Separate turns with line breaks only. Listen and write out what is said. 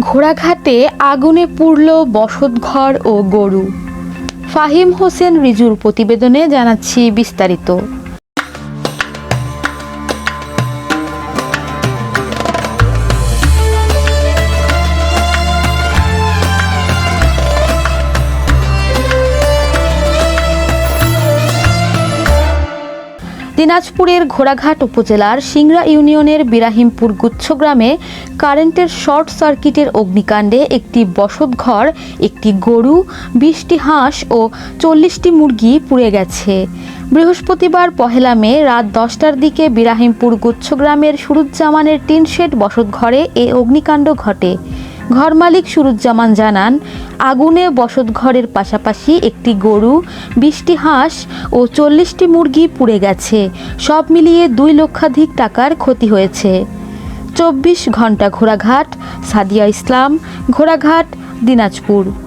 ঘোড়াঘাটে আগুনে পুড়ল বসতঘর ও গরু। ফাহিম হোসেন রিজুর প্রতিবেদনে জানাচ্ছি বিস্তারিত। দিনাজপুরের ঘোড়াঘাট উপজেলার সিংড়া ইউনিয়নের বিরাহিমপুর গুচ্ছ গ্রামে কারেন্টের শর্ট সার্কিটের অগ্নিকাণ্ডে একটি বসতঘর একটি গরু, বিশটি হাঁস ও চল্লিশটি মুরগি পুড়ে গেছে। বৃহস্পতিবার পহেলা মে রাত দশটার দিকে বিরাহিমপুর গুচ্ছ গ্রামের সুরুজ্জামানের টিন শেড বসতঘরে এ অগ্নিকাণ্ড ঘটে। ঘর মালিক সুরুজ্জামান জানান, আগুনে বসতঘরের পাশাপাশি একটি গরু, বিশটি হাঁস ও চল্লিশটি মুরগি পুড়ে গেছে। সব মিলিয়ে দুই লক্ষাধিক টাকার ক্ষতি হয়েছে। চব্বিশ ঘণ্টা ঘোড়াঘাট, সাদিয়া ইসলাম, ঘোড়াঘাট, দিনাজপুর।